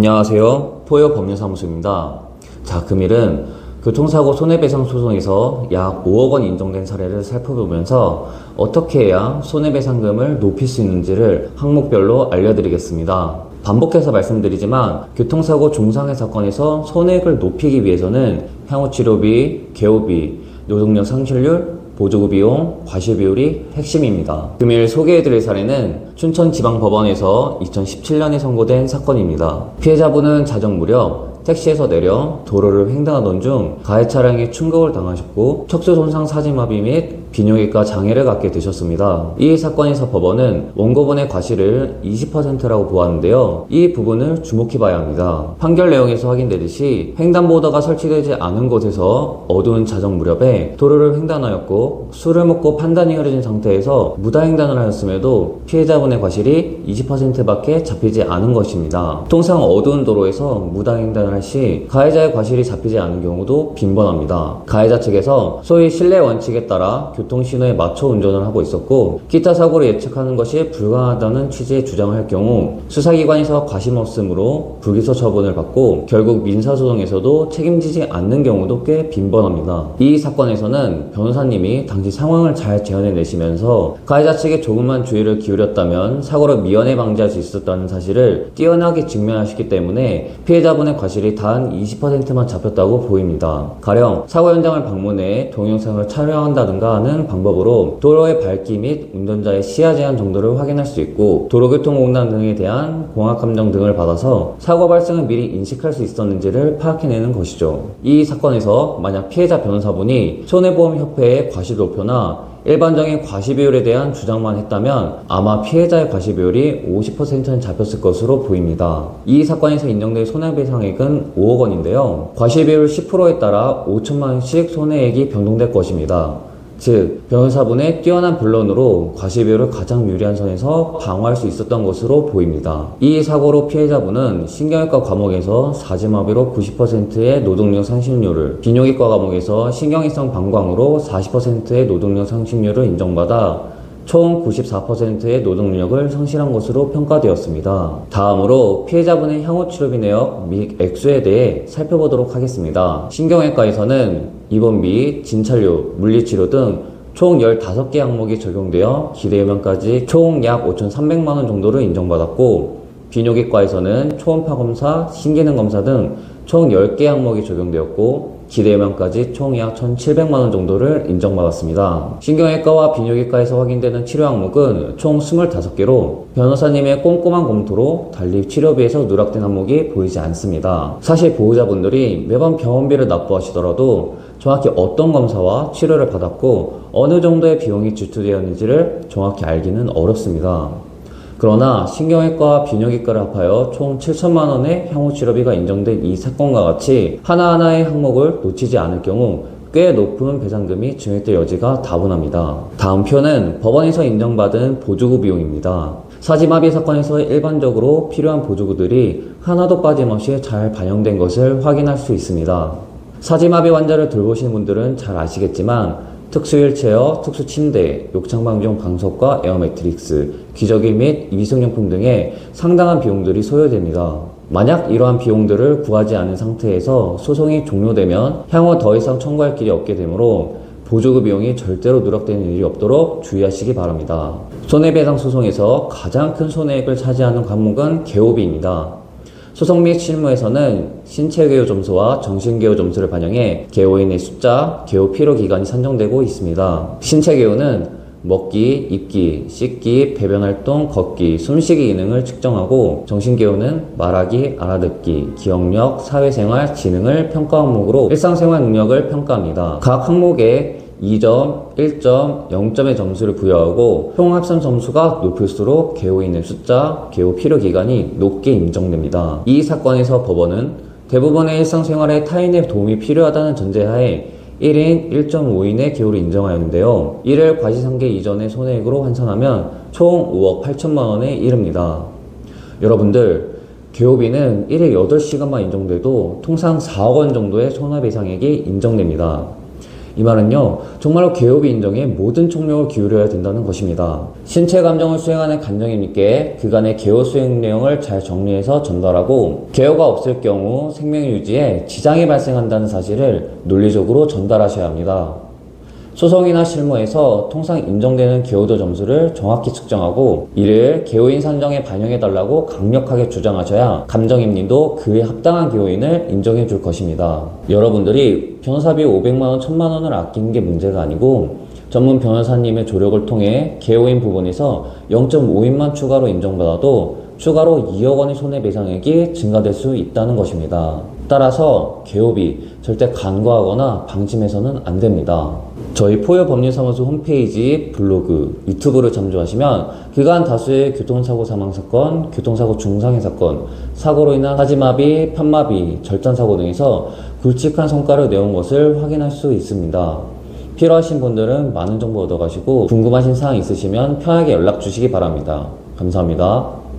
안녕하세요. 포요 법률사무소입니다. 자, 금일은 교통사고 손해배상 소송에서 약 5억 원 인정된 사례를 살펴보면서 어떻게 해야 손해배상금을 높일 수 있는지를 항목별로 알려드리겠습니다. 반복해서 말씀드리지만 교통사고 중상해 사건에서 손해액을 높이기 위해서는 향후 치료비, 개호비, 노동력 상실률, 보조금 비용, 과실 비율이 핵심입니다. 금일 소개해드릴 사례는 춘천지방법원에서 2017년에 선고된 사건입니다. 피해자분은 자정 무렵 택시에서 내려 도로를 횡단하던 중 가해 차량에 충격을 당하셨고 척수 손상 사지마비 및 비뇨기과 장애를 갖게 되셨습니다. 이 사건에서 법원은 원고분의 과실을 20%라고 보았는데요. 이 부분을 주목해 봐야 합니다. 판결 내용에서 확인되듯이 횡단보도가 설치되지 않은 곳에서 어두운 자정 무렵에 도로를 횡단하였고 술을 먹고 판단이 흐려진 상태에서 무단횡단을 하였음에도 피해자분의 과실이 20%밖에 잡히지 않은 것입니다. 통상 어두운 도로에서 무단횡단을 할 시 가해자의 과실이 잡히지 않은 경우도 빈번합니다. 가해자 측에서 소위 신뢰 원칙에 따라 교통 신호에 맞춰 운전을 하고 있었고 기타 사고를 예측하는 것이 불가하다는 취지의 주장을 할 경우 수사기관에서 과심 없음으로 불기소 처분을 받고 결국 민사소송에서도 책임지지 않는 경우도 꽤 빈번합니다. 이 사건에서는 변호사님이 당시 상황을 잘 재현해내시면서 가해자 측에 조금만 주의를 기울였다면 사고를 미연에 방지할 수 있었다는 사실을 뛰어나게 직면하셨기 때문에 피해자분의 과실 이 단 20%만 잡혔다고 보입니다. 가령 사고 현장을 방문해 동영상을 촬영한다든가 하는 방법으로 도로의 밝기 및 운전자의 시야 제한 정도를 확인할 수 있고 도로교통공단 등에 대한 공학감정 등을 받아서 사고 발생을 미리 인식할 수 있었는지를 파악해내는 것이죠. 이 사건에서 만약 피해자 변호사분이 손해보험협회의 과실도표나 일반적인 과시 비율에 대한 주장만 했다면 아마 피해자의 과시 비율이 50%는 잡혔을 것으로 보입니다. 이 사건에서 인정된 손해배상액은 5억 원인데요. 과시 비율 10%에 따라 5천만 원씩 손해액이 변동될 것입니다. 즉, 변호사분의 뛰어난 변론으로 과시비율을 가장 유리한 선에서 방어할 수 있었던 것으로 보입니다. 이 사고로 피해자분은 신경외과 과목에서 사지마비로 90%의 노동력 상실률을, 비뇨기과 과목에서 신경이성 방광으로 40%의 노동력 상실률을 인정받아 총 94%의 노동력을 상실한 것으로 평가되었습니다. 다음으로 피해자분의 향후 치료비 내역 및 액수에 대해 살펴보도록 하겠습니다. 신경외과에서는 입원비, 진찰료, 물리치료 등총 15개 항목이 적용되어 기대의명까지 총 약 5,300만 원 정도를 인정받았고 비뇨기과에서는 초음파 검사, 신기능 검사 등 총 10개 항목이 적용되었고 기대의명까지 총 약 1,700만 원 정도를 인정받았습니다. 신경외과와 비뇨기과에서 확인되는 치료 항목은 총 25개로 변호사님의 꼼꼼한 검토로 달리 치료비에서 누락된 항목이 보이지 않습니다. 사실 보호자분들이 매번 병원비를 납부하시더라도 정확히 어떤 검사와 치료를 받았고 어느 정도의 비용이 지출되었는지를 정확히 알기는 어렵습니다. 그러나 신경외과와 비뇨기과를 합하여 총 7천만 원의 향후 치료비가 인정된 이 사건과 같이 하나하나의 항목을 놓치지 않을 경우 꽤 높은 배상금이 증액될 여지가 다분합니다. 다음 표는 법원에서 인정받은 보조구 비용입니다. 사지마비 사건에서 일반적으로 필요한 보조구들이 하나도 빠짐없이 잘 반영된 것을 확인할 수 있습니다. 사지마비 환자를 돌보시는 분들은 잘 아시겠지만 특수 휠체어, 특수 침대, 욕창방지용 방석과 에어 매트릭스, 기저귀 및 위생용품 등의 상당한 비용들이 소요됩니다. 만약 이러한 비용들을 구하지 않은 상태에서 소송이 종료되면 향후 더 이상 청구할 길이 없게 되므로 보조금 비용이 절대로 누락되는 일이 없도록 주의하시기 바랍니다. 손해배상 소송에서 가장 큰 손해액을 차지하는 과목은 개호비입니다. 소송 및 실무에서는 신체개호 점수와 정신개호 점수를 반영해 개호인의 숫자, 개호 필요 기간이 산정되고 있습니다. 신체개호는 먹기, 입기, 씻기, 배변 활동, 걷기, 숨쉬기 기능을 측정하고 정신개호는 말하기, 알아듣기, 기억력, 사회생활, 지능을 평가 항목으로 일상생활 능력을 평가합니다. 각 항목에 2점, 1점, 0점의 점수를 부여하고 총 합산 점수가 높을수록 개호인의 숫자, 개호 필요 기간이 높게 인정됩니다. 이 사건에서 법원은 대부분의 일상생활에 타인의 도움이 필요하다는 전제하에 1인 1.5인의 개호를 인정하였는데요. 이를 과시상계 이전의 손해액으로 환산하면 총 5억 8천만 원에 이릅니다. 여러분들, 개호비는 1회 8시간만 인정돼도 통상 4억 원 정도의 손해배상액이 인정됩니다. 이 말은요, 정말로 개업이 인정에 모든 총력을 기울여야 된다는 것입니다. 신체 감정을 수행하는 간정인님께 그간의 개업 수행 내용을 잘 정리해서 전달하고, 개업가 없을 경우 생명 유지에 지장이 발생한다는 사실을 논리적으로 전달하셔야 합니다. 소송이나 실무에서 통상 인정되는 개호도 점수를 정확히 측정하고 이를 개호인 산정에 반영해달라고 강력하게 주장하셔야 감정임님도 그에 합당한 개호인을 인정해 줄 것입니다. 여러분들이 변호사비 500만원, 1000만원을 아끼는 게 문제가 아니고 전문 변호사님의 조력을 통해 개호인 부분에서 0.5인만 추가로 인정받아도 추가로 2억 원의 손해배상액이 증가될 수 있다는 것입니다. 따라서 개업이 절대 간과하거나 방심해서는 안 됩니다. 저희 포효 법률사무소 홈페이지, 블로그, 유튜브를 참조하시면 그간 다수의 교통사고 사망 사건, 교통사고 중상해 사건, 사고로 인한 하지마비, 편마비, 절단사고 등에서 굵직한 성과를 내온 것을 확인할 수 있습니다. 필요하신 분들은 많은 정보 얻어가시고 궁금하신 사항 있으시면 편하게 연락 주시기 바랍니다. 감사합니다.